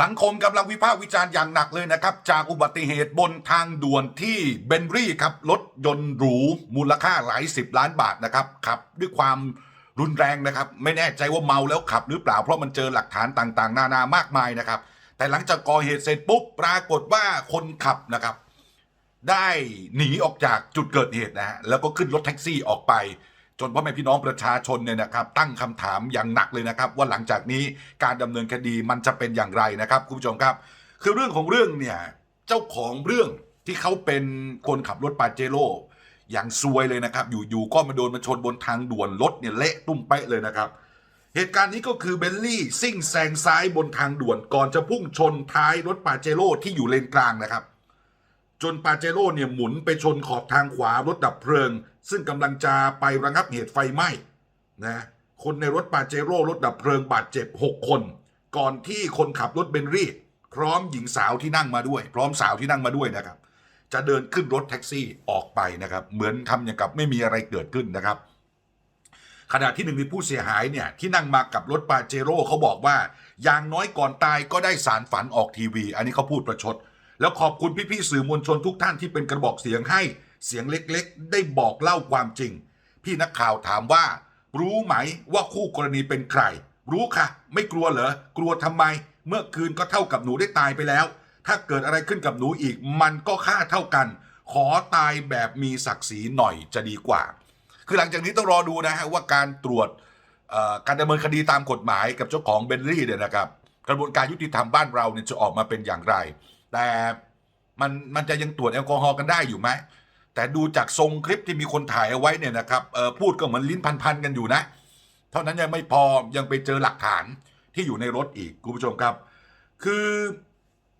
สังคมกำลังวิพากษ์วิจารณ์อย่างหนักเลยนะครับ จากอุบัติเหตุบนทางด่วนที่เบนรี่ครับรถยนต์หรูมูลค่าหลายสิบล้านบาทนะครับขับด้วยความรุนแรงนะครับ ไม่แน่ใจว่าเมาแล้วขับหรือเปล่าเพราะมันเจอหลักฐานต่างๆ นานามากมายนะครับ แต่หลังจากก่อเหตุเสร็จปุ๊บปรากฏว่าคนขับนะครับ ได้หนีออกจากจุดเกิดเหตุนะฮะแล้วก็ขึ้นรถแท็กซี่ออกไป จนพ่อแม่พี่น้องประชาชนเนี่ยนะครับตั้งคำถามอย่างหนักเลยนะครับ ว่าหลังจากนี้การดำเนินคดีมันจะเป็นอย่างไรนะครับคุณผู้ชมครับ คือเรื่องของเรื่องเนี่ยเจ้าของเรื่องที่เขาเป็นคนขับรถปาเจโร่อย่างซวยเลยนะครับ อยู่ๆก็มาโดนมาชนบนทางด่วนรถเนี่ยเละตุ้มเป๊ะเลยนะครับเหตุการณ์นี้ก็คือเบลลี่ซิ่งแซงซ้ายบนทางด่วนก่อนจะพุ่งชนท้ายรถปาเจโร่ที่อยู่เลนกลางนะครับ จนปาเจโร่เนี่ยหมุนไปชนขอบทางขวารถดับเพลิง ซึ่งกำลังจะไประงับเหตุไฟไหม้นะคนในรถปาเจโร่รถดับเพลิงบาดเจ็บ 6 คน ก่อนที่คนขับรถเบนรี่ พร้อมหญิงสาวที่นั่งมาด้วย พร้อมสาวที่นั่งมาด้วยนะครับ จะเดินขึ้นรถแท็กซี่ออกไปนะครับ เหมือนทำอย่างกับไม่มีอะไรเกิดขึ้นนะครับ ขณะที่หนึ่งในผู้เสียหายเนี่ยที่นั่งมากับรถปาเจโร่เขาบอกว่าอย่างน้อยก่อนตายก็ได้สารฝันออกทีวี อันนี้เขาพูดประชด แล้วขอบคุณพี่ๆสื่อมวลชนทุกท่านที่เป็นกระบอกเสียงให้ เสียงเล็กๆ ได้บอกเล่าความจริง พี่นักข่าวถามว่า รู้ไหมว่าคู่กรณีเป็นใคร รู้ค่ะ ไม่กลัวเหรอ กลัวทำไม เมื่อคืนก็เท่ากับหนูได้ตายไปแล้ว ถ้าเกิดอะไรขึ้นกับหนูอีก มันก็ค่าเท่ากัน ขอตายแบบมีศักดิ์ศรีหน่อยจะดีกว่า คือหลังจากนี้ต้องรอดูนะฮะว่าการตรวจการดำเนินคดีตามกฎหมายกับเจ้าของเบนลี่เนี่ยนะครับ กระบวนการยุติธรรมบ้านเราเนี่ยจะออกมาเป็นอย่างไร แต่มันมันจะยังตรวจแอลกอฮอล์กันได้อยู่ไหม แต่ดูจากทรงคลิปที่มีคนถ่ายเอาไว้เนี่ยนะครับพูดก็เหมือนลิ้นพันๆกันอยู่นะ เท่านั้นยังไม่พอยังไปเจอหลักฐานที่อยู่ในรถอีกคุณผู้ชมครับ คือ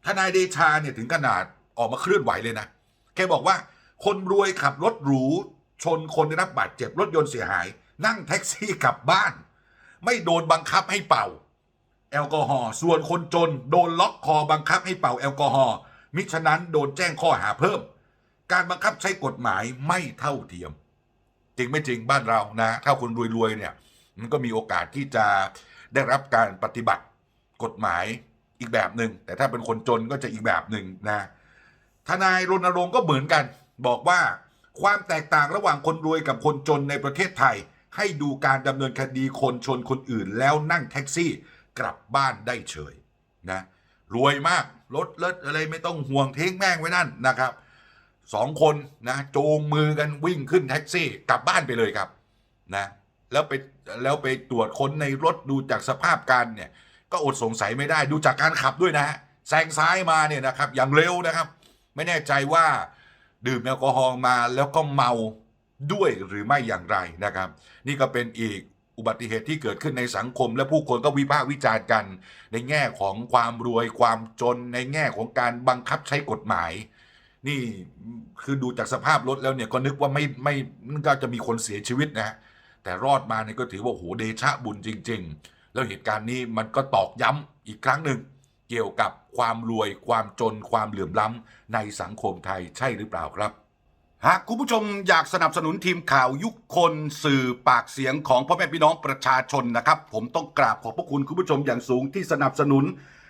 ทนายเดชาเนี่ยถึงขนาดออกมาเคลื่อนไหวเลยนะแกบอกว่าคนรวยขับรถหรูชนคนได้รับบาดเจ็บรถยนต์เสียหาย นั่งแท็กซี่กลับบ้าน ไม่โดนบังคับให้เป่า แอลกอฮอล์ส่วนคนจน โดนล็อกคอบังคับให้เป่าแอลกอฮอล์มิฉะนั้นโดนแจ้งข้อหาเพิ่ม การบังคับใช้กฎหมายไม่เท่าเทียม จริงไม่จริงบ้านเรานะถ้าคนรวยๆเนี่ยมันก็มีโอกาสที่จะได้รับการปฏิบัติกฎหมายอีกแบบหนึ่งแต่ถ้าเป็นคนจนก็จะอีกแบบหนึ่งนะทนายรณรงค์ก็เหมือนกัน บอกว่าความแตกต่างระหว่างคนรวยกับคนจนในประเทศไทย ให้ดูการดำเนินคดีคนชนคนอื่น แล้วนั่งแท็กซี่กลับบ้านได้เฉยนะรวยมากรถเลิศอะไรไม่ต้องห่วงทิ้งแม่งไว้นั่นนะครับ สองคนนะจูงมือกันวิ่งขึ้นแท็กซี่กลับบ้านไปเลยครับนะแล้วไปแล้วไปตรวจค้นในรถดูจากสภาพการเนี่ยก็อดสงสัยไม่ได้ดูจากการขับด้วยนะฮะแซงซ้ายมาเนี่ยนะครับอย่างเร็วนะครับ ไม่แน่ใจว่าดื่มแอลกอฮอล์มาแล้วก็เมาด้วยหรือไม่อย่างไรนะครับ นี่ก็เป็นอีกอุบัติเหตุที่เกิดขึ้นในสังคม และผู้คนก็วิพากษ์วิจารณ์กัน ในแง่ของความรวยความจนในแง่ของการบังคับใช้กฎหมาย นี่คือดูจากสภาพรถแล้วเนี่ยก็นึกว่าไม่ไม่ก็จะมีคนเสียชีวิตนะฮะแต่รอดมาเนี่ยก็ถือว่าโหเดชะบุญจริง ๆ แล้วเหตุการณ์นี้มันก็ตอกย้ำอีกครั้งหนึ่งเกี่ยวกับความรวยความจนความเหลื่อมล้ำในสังคมไทยใช่หรือเปล่าครับ หากคุณผู้ชมอยากสนับสนุนทีมข่าวยุคคนสื่อปากเสียงของพ่อแม่พี่น้องประชาชนนะครับ ผมต้องกราบขอบพระคุณคุณผู้ชมอย่างสูงที่สนับสนุน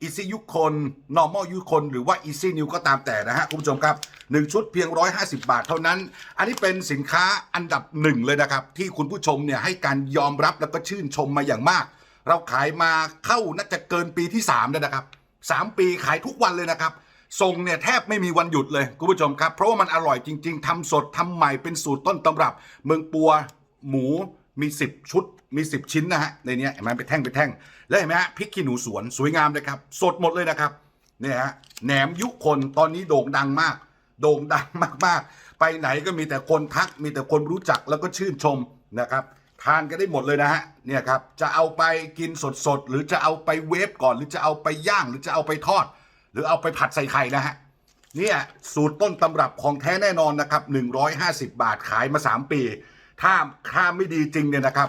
อีซี่ยุคคน normal ยุคคน หรือว่า easy new ก็ตามแต่นะฮะ คุณผู้ชมครับ 1 ชุดเพียง 150 บาทเท่านั้น อันนี้เป็นสินค้าอันดับหนึ่งเลยนะครับ ที่คุณผู้ชมเนี่ยให้การยอมรับแล้วก็ชื่นชมมาอย่างมาก เราขายมาเข้าน่าจะเกินปีที่ 3 แล้วนะครับ 3 ปีขายทุกวันเลยนะครับส่งเนี่ยแทบไม่มีวันหยุดเลย คุณผู้ชมครับ เพราะว่ามันอร่อยจริง ๆทำสดทำใหม่เป็นสูตรต้นตำรับ เมืองปัวหมูมี 10 ชุด มี 10 ชิ้นนะฮะในนี้เห็นไหมเป็นแท่งเป็นแท่งแล้วเห็นไหมฮะพริกขี้หนูสวนสวยงามเลยครับ สดหมดเลยนะครับเนี่ยฮะแหนมยุคนตอนนี้โด่งดังมาก โด่งดังมากๆ ไปไหนก็มีแต่คนทักมีแต่คนรู้จักแล้วก็ชื่นชมนะครับ ทานกันได้หมดเลยนะฮะเนี่ยครับจะเอาไปกินสดๆหรือจะเอาไปเวฟก่อน หรือจะเอาไปย่างหรือจะเอาไปทอด หรือเอาไปผัดใส่ไข่นะฮะเนี่ยสูตรต้นตำรับของแท้แน่นอนนะครับ150 บาทขายมา 3 ปี ถ้าถ้าไม่ดีจริงเนี่ยนะครับ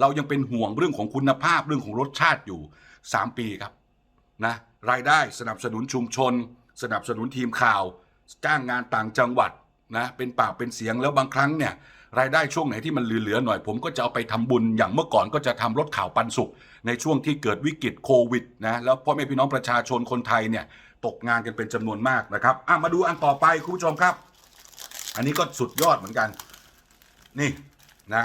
เรายังเป็นห่วงเรื่องของคุณภาพเรื่องของรสชาติอยู่ 3 ปีครับนะรายได้สนับสนุนชุมชน สนับสนุนทีมข่าว จ้างงานต่างจังหวัดนะเป็นปากเป็นเสียงแล้วบางครั้งเนี่ยรายได้ช่วงไหนที่มันเหลือๆหน่อย ผมก็จะเอาไปทำบุญอย่างเมื่อก่อนก็จะทำรถข่าวปันสุข ในช่วงที่เกิดวิกฤตโควิดนะแล้วพ่อแม่พี่น้องประชาชนคนไทยเนี่ยตกงานกันเป็นจำนวนมากนะครับอะมาดูอันต่อไปคุณผู้ชมครับ อันนี้ก็สุดยอดเหมือนกัน นี่นะ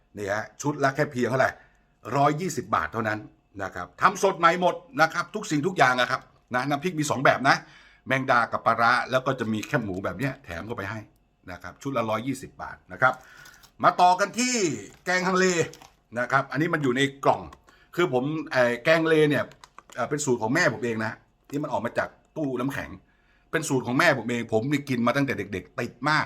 นี่ฮะชุดละแค่เพียงเท่าไหร่ร้อยยี่สิบบาทเท่านั้นนะครับทำสดใหม่หมดนะครับทุกสิ่งทุกอย่างนะครับนะน้ำพริกมี 2 แบบนะ แมงดากับปลาร้าแล้วก็จะมีแคบหมูแบบเนี้ยแถมเข้าไปให้นะครับชุดละร้อยี่สิบาทนะครับมาต่อกันที่แกงฮังเลนะครับอันนี้มันอยู่ในกล่อง คือผมแกงเลเนี่ยเป็นสูตรของแม่ผมเองนะที่มันออกมาจากตู้น้ำแข็ง เป็นสูตรของแม่ผมเองผมนี่กินมาตั้งแต่เด็ก ๆ ติดมาก